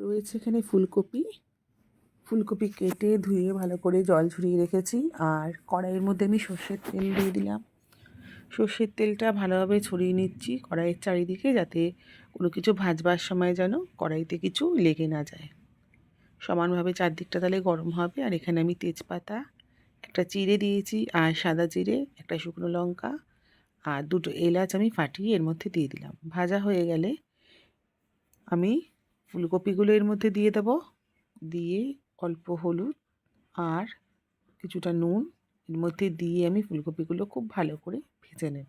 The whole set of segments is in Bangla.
রয়েছে এখানে ফুলকপি। ফুলকপি কেটে ধুয়ে ভালো করে জল ঝরিয়ে রেখেছি। আর কড়াইয়ের মধ্যে আমি সর্ষের তেল দিয়ে দিলাম। সর্ষের তেলটা ভালোভাবে ছড়িয়ে নিচ্ছি কড়াইয়ের চারিদিকে যাতে কোনো কিছু ভাজবার সময় যেন কড়াইতে কিছু লেগে না যায়। সমানভাবে চারদিকটা তাহলে গরম হবে। আর এখানে আমি তেজপাতা, একটা চিড়ে দিয়েছি আর সাদা জিরে, একটা শুকনো লঙ্কা আর দুটো এলাচ আমি ফাটিয়ে এর মধ্যে দিয়ে দিলাম। ভাজা হয়ে গেলে আমি ফুলকপিগুলো এর মধ্যে দিয়ে দেব। দিয়ে অল্প হলুদ আর কিছুটা নুন এর মধ্যে দিয়ে আমি ফুলকপিগুলো খুব ভালো করে ভেজে নেব।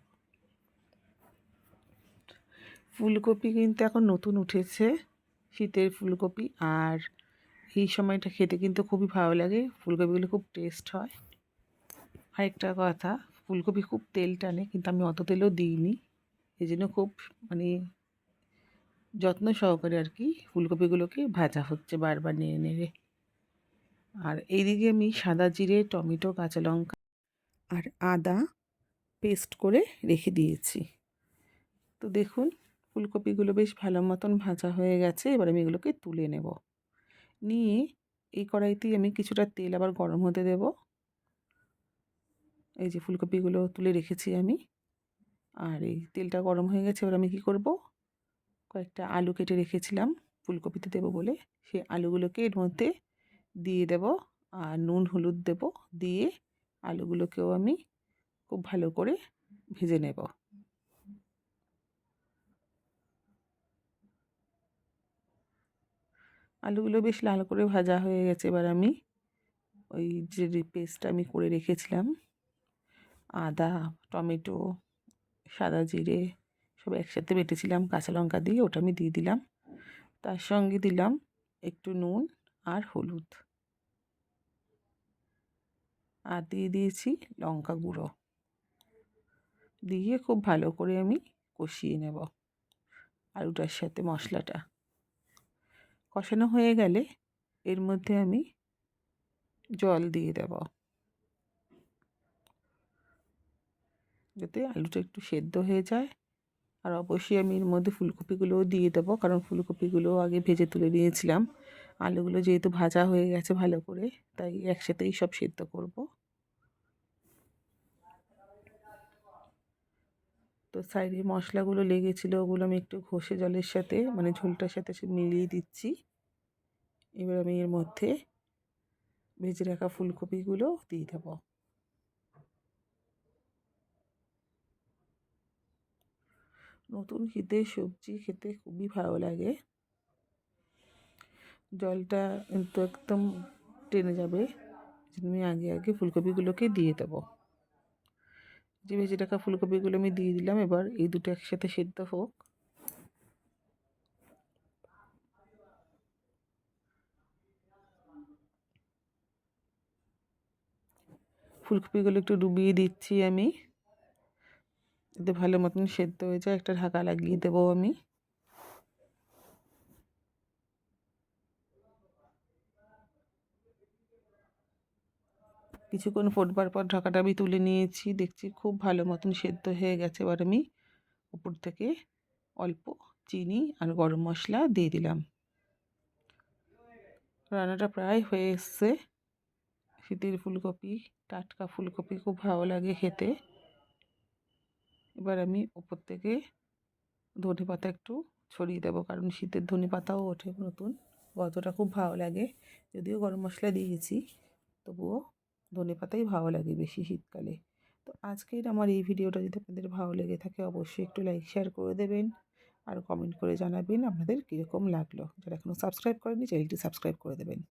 ফুলকপি কিন্তু এখন নতুন উঠেছে। শীতের ফুলকপি আর এই সময়টা খেতে কিন্তু খুবই ভালো লাগে। ফুলকপিগুলো খুব টেস্ট হয়। আরেকটা কথা, ফুলকপি খুব তেল টানে, কিন্তু আমি অত তেলও দিইনি। এই জন্য খুব মানে যত্ন সহকারে আর কি ফুলকপিগুলোকে ভাজা হচ্ছে বারবার নেড়ে নেড়ে। আর এইদিকে আমি সাদা জিরে, টমেটো, কাঁচা লঙ্কা আর আদা পেস্ট করে রেখে দিয়েছি। তো দেখুন, ফুলকপিগুলো বেশ ভালো মতন ভাজা হয়ে গেছে। এবার আমি এগুলোকে তুলে নেব। নিয়ে এই কড়াইতেই আমি কিছুটা তেল আবার গরম হতে দেব। এই যে ফুলকপিগুলো তুলে রেখেছি আমি। আর এই তেলটা গরম হয়ে গেছে, এবার আমি কী করব? কয়েকটা আলু কেটে রেখেছিলাম, ফুলকপিতে দেবো বলে। সেই আলুগুলোকে এর মধ্যে দিয়ে দেব আর নুন, হলুদ দেব দিয়ে আলুগুলোকেও আমি খুব ভালো করে ভেজে নেব। আলুগুলো বেশ লাল করে ভাজা হয়ে গেছে, এবার আমি ওই যে পেস্টটা আমি করে রেখেছিলাম, আদা, টমেটো, সাদা জিরে সব একসাথে বেটেছিলাম, কাঁচা লঙ্কা দিয়ে ওটা আমি দিয়ে দিলাম। তার সঙ্গে দিলাম একটু নুন আর হলুদ। আর দিয়ে দিয়েছি লঙ্কা গুঁড়ো। দিয়ে খুব ভালো করে আমি কষিয়ে নেব আলুটার সাথে মশলাটা। কষানো হয়ে গেলে এর মধ্যে আমি জল দিয়ে দেব। যাতে আলুটা একটু সেদ্ধ হয়ে যায় আর অবশ্যই আমি এর মধ্যে ফুলকপিগুলোও দিয়ে দেবো, কারণ ফুলকপিগুলো আগে ভেজে তুলে নিয়েছিলাম। আলুগুলো যেহেতু ভাজা হয়ে গেছে ভালো করে, তাই একসাথেই সব সেদ্ধ করব। তো সাইডে মশলাগুলো লেগেছিলো, ওগুলো আমি একটু ঘষে জলের সাথে মানে ঝোলটার সাথে মিলিয়ে দিচ্ছি। এবার আমি এর মধ্যে ভেজে রাখা ফুলকপিগুলো দিয়ে দেব। নতুন শীতের সবজি খেতে খুবই ভালো লাগে। জলটা কিন্তু একদম টেনে যাবে। আমি আগে আগে ফুলকপিগুলোকে দিয়ে দেবো। যে ভেজে রাখা ফুলকপিগুলো আমি দিয়ে দিলাম, এবার এই দুটো একসাথে সেদ্ধ হোক। ফুলকপিগুলো একটু ডুবিয়ে দিচ্ছি আমি। যাতে ভালো মতন সেদ্ধ হয়ে যায়। একটা ঢাকা লাগিয়ে দেবো আমি। কিছুক্ষণ ফোটবার পর ঢাকাটা আমি তুলে নিয়েছি। দেখছি খুব ভালো মতন সেদ্ধ হয়ে গেছে। এবার আমি উপর থেকে অল্প চিনি আর গরম মশলা দিয়ে দিলাম। রান্নাটা প্রায় হয়ে এসছে। শীতের ফুলকপি, টাটকা ফুলকপি খুব ভালো লাগে খেতে। এবার আমি ওপর থেকে ধনে পাতা একটু ছড়িয়ে দেবো। কারণ শীতের ধনে পাতাও ওঠে নতুন। গতটা খুব ভালো লাগে। যদিও গরম মশলা দিয়েছি, তবুও ধনে পাতাই ভালো লাগে বেশি শীতকালে। তো আজকের আমার এই ভিডিওটা যদি আপনাদের ভালো লেগে থাকে, অবশ্যই একটু লাইক শেয়ার করে দেবেন। আর কমেন্ট করে জানাবেন আপনাদের কীরকম লাগল। যারা এখনও সাবস্ক্রাইব করেনি চ্যানেলটি সাবস্ক্রাইব করে দেবেন।